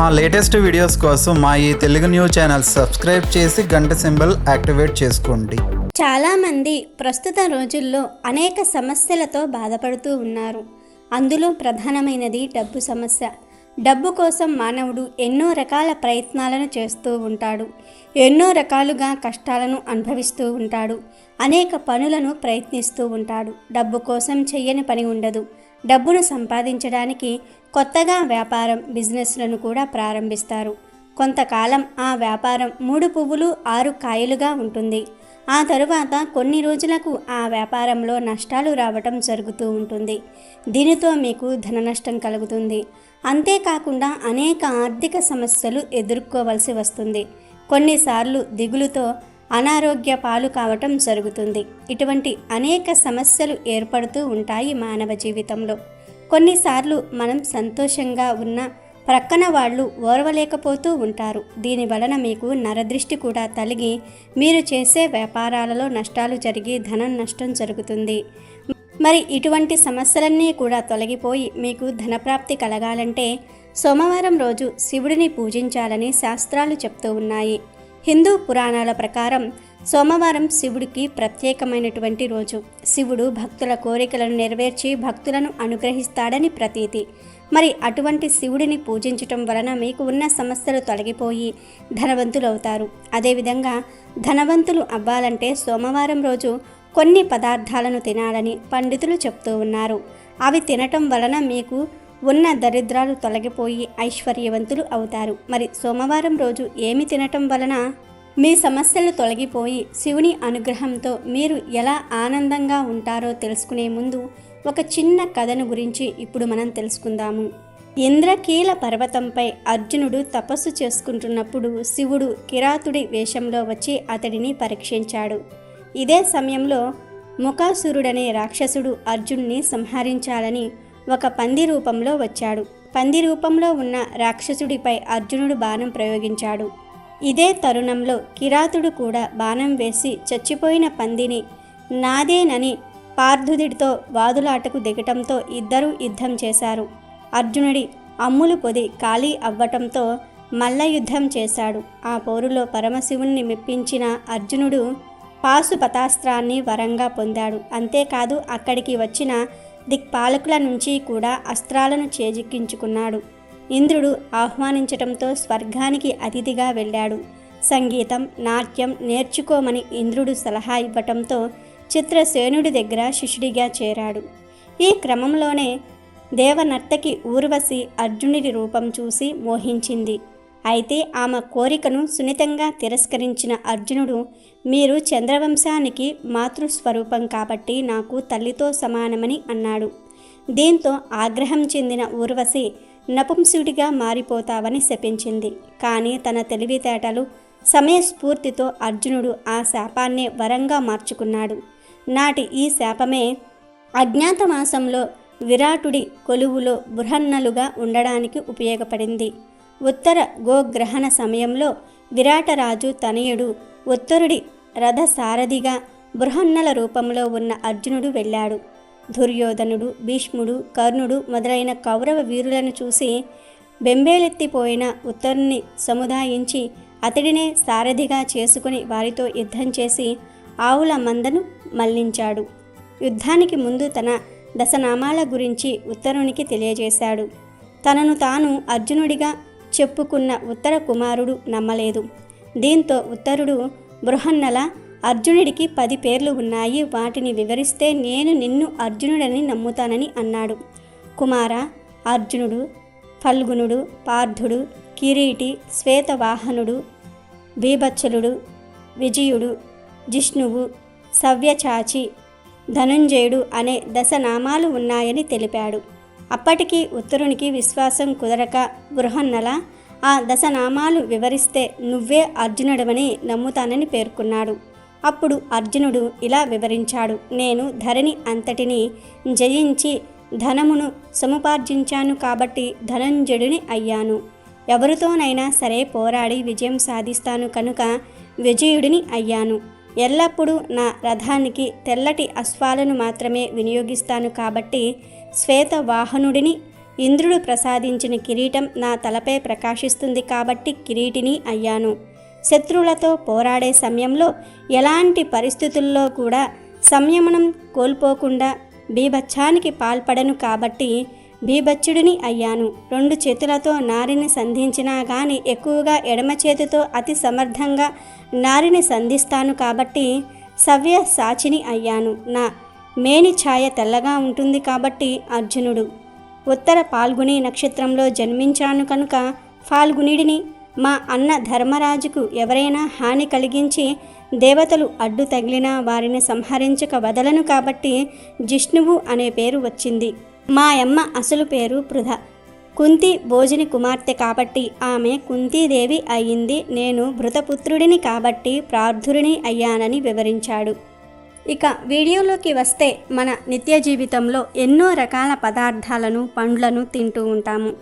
మా latest videos కోసం మా ఈ తెలుగు న్యూస్ ఛానల్ సబ్స్క్రైబ్ చేసి గంట సింబల్ యాక్టివేట్ చేసుకోండి. చాలామంది ప్రస్తుత రోజుల్లో అనేక సమస్యలతో బాధపడుతూ ఉన్నారు. అందులో ప్రధానమైనది డబ్బు సమస్య. డబ్బు కోసం మానవుడు ఎన్నో రకాల ప్రయత్నాలను చేస్తూ ఉంటాడు. ఎన్నో రకాలుగా కష్టాలను అనుభవిస్తూ ఉంటాడు. అనేక పనులను ప్రయత్నిస్తూ ఉంటాడు. డబ్బు కోసం చెయ్యని పని ఉండదు. డబ్బును సంపాదించడానికి కొత్తగా వ్యాపారం బిజినెస్లను కూడా ప్రారంభిస్తారు. కొంతకాలం ఆ వ్యాపారం మూడు పువ్వులు ఆరు కాయలుగా ఉంటుంది. ఆ తరువాత కొన్ని రోజులకు ఆ వ్యాపారంలో నష్టాలు రావటం జరుగుతూ ఉంటుంది. దీనితో మీకు ధన నష్టం కలుగుతుంది. అంతేకాకుండా అనేక ఆర్థిక సమస్యలు ఎదుర్కోవలసి వస్తుంది. కొన్నిసార్లు దిగులుతో అనారోగ్య పాలు కావటం జరుగుతుంది. ఇటువంటి అనేక సమస్యలు ఏర్పడుతూ ఉంటాయి మానవ జీవితంలో. కొన్నిసార్లు మనం సంతోషంగా ఉన్న ప్రక్కన వాళ్ళు ఓర్వలేకపోతూ ఉంటారు. దీని వలన మీకు నరదృష్టి కూడా తలిగి మీరు చేసే వ్యాపారాలలో నష్టాలు జరిగి ధనం నష్టం జరుగుతుంది. మరి ఇటువంటి సమస్యలన్నీ కూడా తొలగిపోయి మీకు ధనప్రాప్తి కలగాలంటే సోమవారం రోజు శివుడిని పూజించాలని శాస్త్రాలు చెప్తూ ఉన్నాయి. హిందూ పురాణాల ప్రకారం సోమవారం శివుడికి ప్రత్యేకమైనటువంటి రోజు. శివుడు భక్తుల కోరికలను నెరవేర్చి భక్తులను అనుగ్రహిస్తాడని ప్రతీతి. మరి అటువంటి శివుడిని పూజించటం వలన మీకు ఉన్న సమస్యలు తొలగిపోయి ధనవంతులవుతారు. అదేవిధంగా ధనవంతులు అవ్వాలంటే సోమవారం రోజు కొన్ని పదార్థాలను తినాలని పండితులు చెప్తూ ఉన్నారు. అవి తినటం వలన మీకు ఉన్న దరిద్రాలు తొలగిపోయి ఐశ్వర్యవంతులు అవుతారు. మరి సోమవారం రోజు ఏమి తినటం వలన మీ సమస్యలు తొలగిపోయి శివుని అనుగ్రహంతో మీరు ఎలా ఆనందంగా ఉంటారో తెలుసుకునే ముందు ఒక చిన్న కథను గురించి ఇప్పుడు మనం తెలుసుకుందాము. ఇంద్రకీల పర్వతంపై అర్జునుడు తపస్సు చేసుకుంటున్నప్పుడు శివుడు కిరాతుడి వేషంలో వచ్చి అతడిని పరీక్షించాడు. ఇదే సమయంలో ముఖాసురుడనే రాక్షసుడు అర్జున్ని సంహరించాలని ఒక పంది రూపంలో వచ్చాడు. పంది రూపంలో ఉన్న రాక్షసుడిపై అర్జునుడు బాణం ప్రయోగించాడు. ఇదే తరుణంలో కిరాతుడు కూడా బాణం వేసి చచ్చిపోయిన పందిని నాదేనని పార్థుదిడితో వాదులాటకు దిగటంతో ఇద్దరూ యుద్ధం చేశారు. అర్జునుడి అమ్ములు పొది ఖాళీ అవ్వటంతో మల్ల యుద్ధం చేశాడు. ఆ పోరులో పరమశివుణ్ణి మెప్పించిన అర్జునుడు పాశుపతాస్త్రాన్ని వరంగా పొందాడు. అంతేకాదు అక్కడికి వచ్చిన దిక్పాలకుల నుంచి కూడా అస్త్రాలను చేజిక్కించుకున్నాడు. ఇంద్రుడు ఆహ్వానించటంతో స్వర్గానికి అతిథిగా వెళ్ళాడు. సంగీతం నాట్యం నేర్చుకోమని ఇంద్రుడు సలహా ఇవ్వటంతో చిత్రసేనుడి దగ్గర శిష్యుడిగా చేరాడు. ఈ క్రమంలోనే దేవనర్తకి ఊర్వశి అర్జునుడి రూపం చూసి మోహించింది. అయితే ఆమె కోరికను సున్నితంగా తిరస్కరించిన అర్జునుడు మీరు చంద్రవంశానికి మాతృస్వరూపం కాబట్టి నాకు తల్లితో సమానమని అన్నాడు. దీంతో ఆగ్రహం చెందిన ఊర్వశి నపుంసుడిగా మారిపోతావని శపించింది. కానీ తన తెలివితేటలు సమయస్ఫూర్తితో అర్జునుడు ఆ శాపాన్నే వరంగా మార్చుకున్నాడు. నాటి ఈ శాపమే అజ్ఞాతమాసంలో విరాటుడి కొలువులో బృహన్నలుగా ఉండడానికి ఉపయోగపడింది. ఉత్తర గోగ్రహణ సమయంలో విరాటరాజు తనయుడు ఉత్తరుడి రథసారథిగా బృహన్నల రూపంలో ఉన్న అర్జునుడు వెళ్ళాడు. దుర్యోధనుడు భీష్ముడు కర్ణుడు మొదలైన కౌరవ వీరులను చూసి బెంబేలెత్తిపోయిన ఉత్తరుని సముదాయించి అతడినే సారథిగా చేసుకుని వారితో యుద్ధం చేసి ఆవుల మందను మళ్ళించాడు. యుద్ధానికి ముందు తన దశనామాల గురించి ఉత్తరునికి తెలియజేశాడు. తనను తాను అర్జునుడిగా చెప్పుకున్న ఉత్తర కుమారుడు నమ్మలేదు. దీంతో ఉత్తరుడు బృహన్నల అర్జునుడికి పది పేర్లు ఉన్నాయి. వాటిని వివరిస్తే నేను నిన్ను అర్జునుడని నమ్ముతానని అన్నాడు. కుమార అర్జునుడు ఫల్గునుడు పార్థుడు కిరీటి శ్వేతవాహనుడు బీభత్సలుడు విజయుడు జిష్ణువు సవ్యచాచి ధనుంజయుడు అనే దశనామాలు ఉన్నాయని తెలిపాడు. అప్పటికీ ఉత్తరునికి విశ్వాసం కుదరక బృహన్నల ఆ దశనామాలు వివరిస్తే నువ్వే అర్జునుడవని నమ్ముతానని పేర్కొన్నాడు. అప్పుడు అర్జునుడు ఇలా వివరించాడు. నేను ధరణి అంతటిని జయించి ధనమును సముపార్జించాను కాబట్టి ధనంజయుడిని అయ్యాను. ఎవరితోనైనా సరే పోరాడి విజయం సాధిస్తాను కనుక విజయుడిని అయ్యాను. ఎల్లప్పుడూ నా రథానికి తెల్లటి అశ్వాలను మాత్రమే వినియోగిస్తాను కాబట్టి శ్వేత వాహనుడిని ఇంద్రుడు ప్రసాదించిన కిరీటం నా తలపై ప్రకాశిస్తుంది కాబట్టి కిరీటిని అయ్యాను. శత్రువులతో పోరాడే సమయంలో ఎలాంటి పరిస్థితుల్లో కూడా సంయమనం కోల్పోకుండా బీభత్సానికి పాల్పడను కాబట్టి బీభత్సుడిని అయ్యాను. రెండు చేతులతో నారిని సంధించినా గాని ఎక్కువగా ఎడమ చేతితో అతి సమర్థంగా నారిని సంధిస్తాను కాబట్టి సవ్య సాచిని అయ్యాను. నా మేని ఛాయ తెల్లగా ఉంటుంది కాబట్టి అర్జునుడు ఉత్తర పాల్గుని నక్షత్రంలో జన్మించాను కనుక ఫాల్గునిడిని మా అన్న ధర్మరాజుకు ఎవరైనా హాని కలిగించి దేవతలు అడ్డు తగిలినా వారిని సంహరించక వదలను కాబట్టి జిష్ణువు అనే పేరు వచ్చింది. మా అమ్మ అసలు పేరు పృథ. కుంతి భోజని కుమార్తె కాబట్టి ఆమె కుంతీదేవి అయింది నేను భృతపుత్రుడిని కాబట్టి ప్రార్థురిని అయ్యానని వివరించాడు. ఇక వీడియోలోకి వస్తే మన నిత్య జీవితంలో ఎన్నో రకాల పదార్థాలను పండ్లను తింటూ ఉంటాము.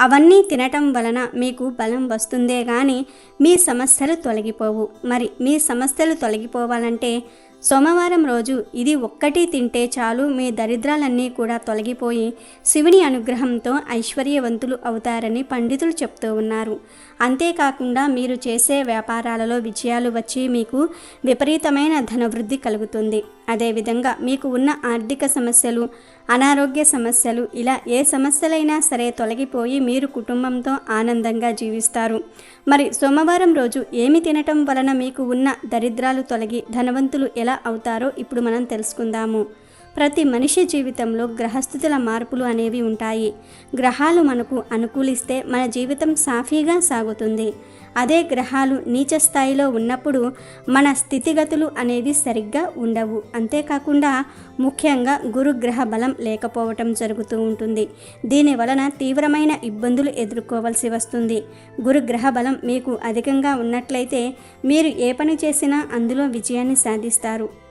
అవన్నీ తినటం వలన మీకు బలం వస్తుందే కానీ మీ సమస్యలు తొలగిపోవు. మరి మీ సమస్యలు తొలగిపోవాలంటే సోమవారం రోజు ఇది ఒక్కటి తింటే చాలు మీ దరిద్రాలన్నీ కూడా తొలగిపోయి శివుని అనుగ్రహంతో ఐశ్వర్యవంతులు అవుతారని పండితులు చెప్తూ ఉన్నారు. అంతేకాకుండా మీరు చేసే వ్యాపారాలలో విజయాలు వచ్చి మీకు విపరీతమైన ధనవృద్ధి కలుగుతుంది. అదేవిధంగా మీకు ఉన్న ఆర్థిక సమస్యలు అనారోగ్య సమస్యలు ఇలా ఏ సమస్యలైనా సరే తొలగిపోయి మీరు కుటుంబంతో ఆనందంగా జీవిస్తారు. మరి సోమవారం రోజు ఏమి తినటం వలన మీకు ఉన్న దరిద్రాలు తొలగి ధనవంతులు ఎలా అవుతారో ఇప్పుడు మనం తెలుసుకుందాము. ప్రతి మనిషి జీవితంలో గ్రహస్థితుల మార్పులు అనేవి ఉంటాయి. గ్రహాలు మనకు అనుకూలిస్తే మన జీవితం సాఫీగా సాగుతుంది. అదే గ్రహాలు నీచ స్థాయిలో ఉన్నప్పుడు మన స్థితిగతులు అనేవి సరిగ్గా ఉండవు. అంతేకాకుండా ముఖ్యంగా గురుగ్రహ బలం లేకపోవటం జరుగుతూ ఉంటుంది. దీని వలన తీవ్రమైన ఇబ్బందులు ఎదుర్కోవాల్సి వస్తుంది. గురుగ్రహ బలం మీకు అధికంగా ఉన్నట్లయితే మీరు ఏ పని చేసినా అందులో విజయాన్ని సాధిస్తారు.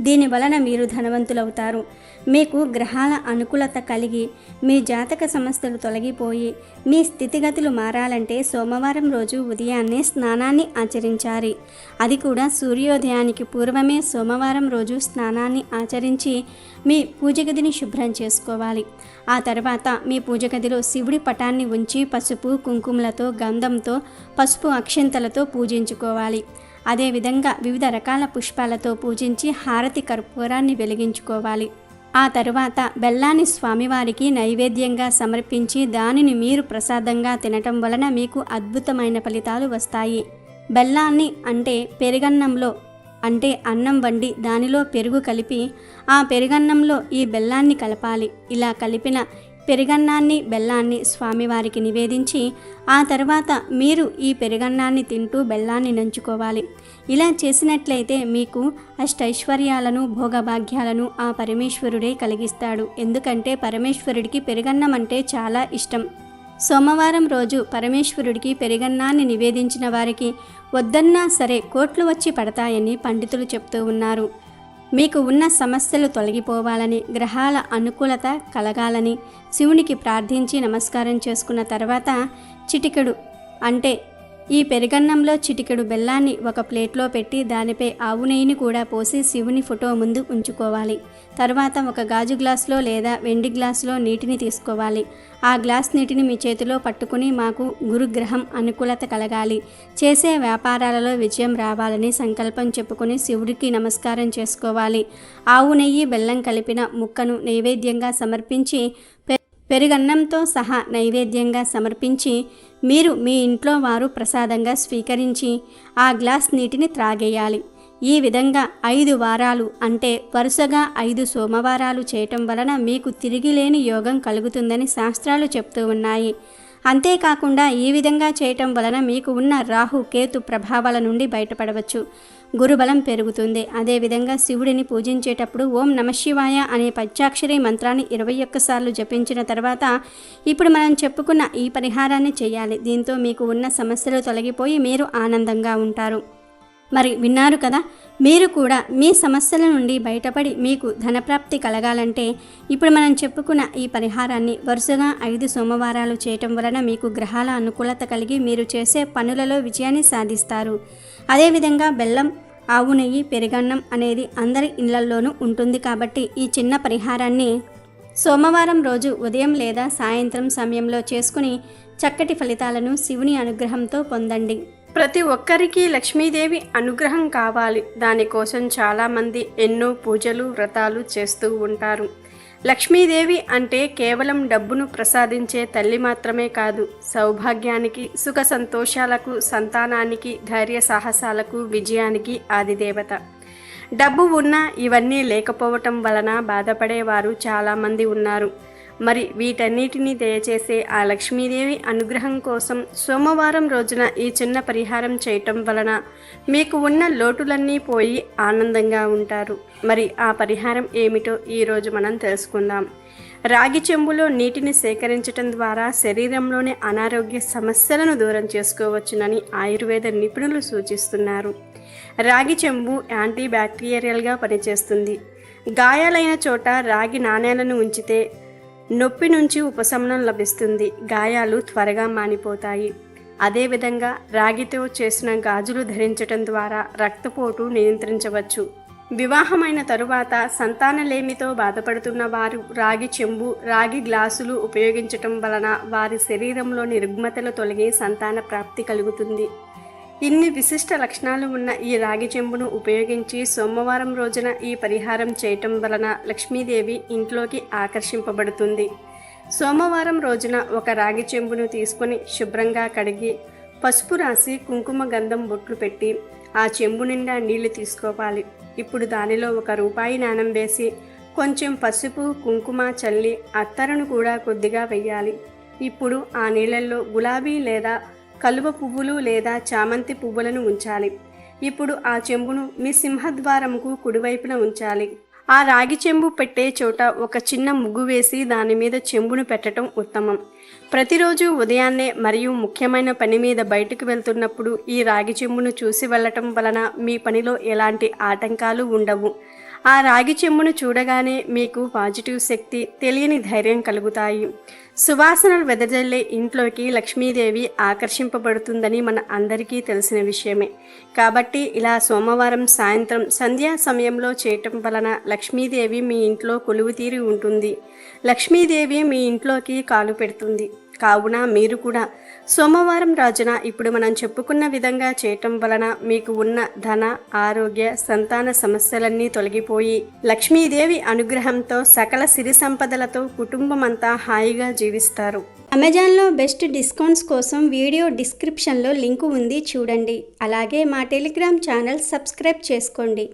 దీని వలన మీరు ధనవంతులవుతారు. మీకు గ్రహాల అనుకూలత కలిగి మీ జాతక సమస్యలు తొలగిపోయి మీ స్థితిగతులు మారాలంటే సోమవారం రోజు ఉదయాన్నే స్నానాన్ని ఆచరించాలి. అది కూడా సూర్యోదయానికి పూర్వమే సోమవారం రోజు స్నానాన్ని ఆచరించి మీ పూజగదిని శుభ్రం చేసుకోవాలి. ఆ తర్వాత మీ పూజగదిలో శివుడి పటాన్ని ఉంచి పసుపు కుంకుమలతో గంధంతో పసుపు అక్షంతలతో పూజించుకోవాలి. అదేవిధంగా వివిధ రకాల పుష్పాలతో పూజించి హారతి కర్పూరాన్ని వెలిగించుకోవాలి. ఆ తరువాత బెల్లాన్ని స్వామివారికి నైవేద్యంగా సమర్పించి దానిని మీరు ప్రసాదంగా తినటం వలన మీకు అద్భుతమైన ఫలితాలు వస్తాయి. బెల్లాన్ని అంటే పెరుగన్నంలో అంటే అన్నం వండి దానిలో పెరుగు కలిపి ఆ పెరుగన్నంలో ఈ బెల్లాన్ని కలపాలి. ఇలా కలిపిన పెరుగన్నాన్ని బెల్లాన్ని స్వామివారికి నివేదించి ఆ తర్వాత మీరు ఈ పెరుగన్నాన్ని తింటూ బెల్లాన్ని నంచుకోవాలి. ఇలా చేసినట్లయితే మీకు అష్టైశ్వర్యాలను భోగభాగ్యాలను ఆ పరమేశ్వరుడే కలిగిస్తాడు. ఎందుకంటే పరమేశ్వరుడికి పెరుగన్నం అంటే చాలా ఇష్టం. సోమవారం రోజు పరమేశ్వరుడికి పెరుగన్నాన్ని నివేదించిన వారికి వద్దన్నా సరే కోట్లు వచ్చి పడతాయని పండితులు చెప్తూ ఉన్నారు. మీకు ఉన్న సమస్యలు తొలగిపోవాలని గ్రహాల అనుకూలత కలగాలని శివునికి ప్రార్థించి నమస్కారం చేసుకున్న తర్వాత చిటికెడు అంటే ఈ పెరుగన్నంలో చిటికెడు బెల్లాన్ని ఒక ప్లేట్లో పెట్టి దానిపై ఆవు నెయ్యిని కూడా పోసి శివుని ఫోటో ముందు ఉంచుకోవాలి. తర్వాత ఒక గాజు గ్లాసులో లేదా వెండి గ్లాసులో నీటిని తీసుకోవాలి. ఆ గ్లాస్ నీటిని మీ చేతిలో పట్టుకుని మాకు గురుగ్రహం అనుకూలత కలగాలి. చేసే వ్యాపారాలలో విజయం రావాలని సంకల్పం చెప్పుకొని శివుడికి నమస్కారం చేసుకోవాలి. ఆవు నెయ్యి బెల్లం కలిపిన ముక్కను నైవేద్యంగా సమర్పించి పెరుగన్నంతో సహా నైవేద్యంగా సమర్పించి మీరు మీ ఇంట్లో వారు ప్రసాదంగా స్వీకరించి ఆ గ్లాస్ నీటిని త్రాగేయాలి. ఈ విధంగా ఐదు వారాలు అంటే వరుసగా ఐదు సోమవారాలు చేయటం వలన మీకు తిరిగిలేని యోగం కలుగుతుందని శాస్త్రాలు చెప్తూ ఉన్నాయి. అంతేకాకుండా ఈ విధంగా చేయటం వలన మీకు ఉన్న రాహు కేతు ప్రభావాల నుండి బయటపడవచ్చు. గురుబలం పెరుగుతుంది. అదేవిధంగా శివుడిని పూజించేటప్పుడు ఓం నమశివాయ అనే పంచాక్షరి మంత్రాన్ని ఇరవై ఒక్కసార్లు జపించిన తర్వాత ఇప్పుడు మనం చెప్పుకున్న ఈ పరిహారాన్ని చేయాలి. దీంతో మీకు ఉన్న సమస్యలు తొలగిపోయి మీరు ఆనందంగా ఉంటారు. మరి విన్నారు కదా? మీరు కూడా మీ సమస్యల నుండి బయటపడి మీకు ధనప్రాప్తి కలగాలంటే ఇప్పుడు మనం చెప్పుకున్న ఈ పరిహారాన్ని వరుసగా ఐదు సోమవారాలు చేయటం వలన మీకు గ్రహాల అనుకూలత కలిగి మీరు చేసే పనులలో విజయాన్ని సాధిస్తారు. అదేవిధంగా బెల్లం ఆవు నెయ్యి పెరుగన్నం అనేది అందరి ఇళ్ళల్లోనూ ఉంటుంది కాబట్టి ఈ చిన్న పరిహారాన్ని సోమవారం రోజు ఉదయం లేదా సాయంత్రం సమయంలో చేసుకుని చక్కటి ఫలితాలను శివుని అనుగ్రహంతో పొందండి. ప్రతి ఒక్కరికి లక్ష్మీదేవి అనుగ్రహం కావాలి. దానికోసం చాలామంది ఎన్నో పూజలు వ్రతాలు చేస్తూ ఉంటారు. లక్ష్మీదేవి అంటే కేవలం డబ్బును ప్రసాదించే తల్లి మాత్రమే కాదు సౌభాగ్యానికి సుఖ సంతోషాలకు సంతానానికి ధైర్య సాహసాలకు విజయానికి ఆదిదేవత. డబ్బు ఉన్నా ఇవన్నీ లేకపోవటం వలన బాధపడేవారు చాలామంది ఉన్నారు. మరి వీటన్నిటినీ దయచేసే ఆ లక్ష్మీదేవి అనుగ్రహం కోసం సోమవారం రోజున ఈ చిన్న పరిహారం చేయటం వలన మీకు ఉన్న లోటులన్నీ పోయి ఆనందంగా ఉంటారు. మరి ఆ పరిహారం ఏమిటో ఈరోజు మనం తెలుసుకుందాం. రాగి చెంబులో నీటిని సేకరించటం ద్వారా శరీరంలోని అనారోగ్య సమస్యలను దూరం చేసుకోవచ్చునని ఆయుర్వేద నిపుణులు సూచిస్తున్నారు. రాగి చెంబు యాంటీ బ్యాక్టీరియల్గా పనిచేస్తుంది. గాయాలైన చోట రాగి నాణేలను ఉంచితే నొప్పి నుంచి ఉపశమనం లభిస్తుంది. గాయాలు త్వరగా మానిపోతాయి. అదేవిధంగా రాగితో చేసిన గాజులు ధరించటం ద్వారా రక్తపోటు నియంత్రించవచ్చు. వివాహమైన తరువాత సంతానలేమితో బాధపడుతున్న వారు రాగి చెంబు రాగి గ్లాసులు ఉపయోగించటం వలన వారి శరీరంలోని రుగ్మతలు తొలగి సంతాన ప్రాప్తి కలుగుతుంది. ఇన్ని విశిష్ట లక్షణాలు ఉన్న ఈ రాగి చెంబును ఉపయోగించి సోమవారం రోజున ఈ పరిహారం చేయటం వలన లక్ష్మీదేవి ఇంట్లోకి ఆకర్షింపబడుతుంది. సోమవారం రోజున ఒక రాగి చెంబును తీసుకొని శుభ్రంగా కడిగి పసుపు రాసి కుంకుమ గంధం బొట్లు పెట్టి ఆ చెంబు నిండా నీళ్ళు తీసుకోవాలి. ఇప్పుడు దానిలో ఒక రూపాయి నాణం వేసి కొంచెం పసుపు కుంకుమ చల్లి అత్తరును కూడా కొద్దిగా వెయ్యాలి. ఇప్పుడు ఆ నీళ్ళల్లో గులాబీ లేదా కలువ పువ్వులు లేదా చామంతి పువ్వులను ఉంచాలి. ఇప్పుడు ఆ చెంబును మీ సింహద్వారంకు కుడివైపున ఉంచాలి. ఆ రాగి చెంబు పెట్టే చోట ఒక చిన్న ముగ్గు వేసి దాని మీద చెంబును పెట్టడం ఉత్తమం. ప్రతిరోజు ఉదయాన్నే మరియు ముఖ్యమైన పని మీద బయటకు వెళ్తున్నప్పుడు ఈ రాగి చెంబును చూసి వెళ్ళటం వలన మీ పనిలో ఎలాంటి ఆటంకాలు ఉండవు. ఆ రాగి చెమ్మును చూడగానే మీకు పాజిటివ్ శక్తి తెలియని ధైర్యం కలుగుతాయి. సువాసనలు వెదజల్లే ఇంట్లోకి లక్ష్మీదేవి ఆకర్షింపబడుతుందని మన అందరికీ తెలిసిన విషయమే. కాబట్టి ఇలా సోమవారం సాయంత్రం సంధ్యా సమయంలో చేయటం వలన లక్ష్మీదేవి మీ ఇంట్లో కొలువు తీరి ఉంటుంది. లక్ష్మీదేవి మీ ఇంట్లోకి కాలు పెడుతుంది. కావున మీరు కూడా సోమవారం రోజున ఇప్పుడు మనం చెప్పుకున్న విధంగా చేయటం వలన మీకు ఉన్న ధన ఆరోగ్య సంతాన సమస్యలన్నీ తొలగిపోయి లక్ష్మీదేవి అనుగ్రహంతో సకల సిరి సంపదలతో కుటుంబమంతా హాయిగా జీవిస్తారు. అమెజాన్లో బెస్ట్ డిస్కౌంట్స్ కోసం వీడియో డిస్క్రిప్షన్లో లింకు ఉంది చూడండి. అలాగే మా టెలిగ్రామ్ ఛానల్ సబ్స్క్రైబ్ చేసుకోండి.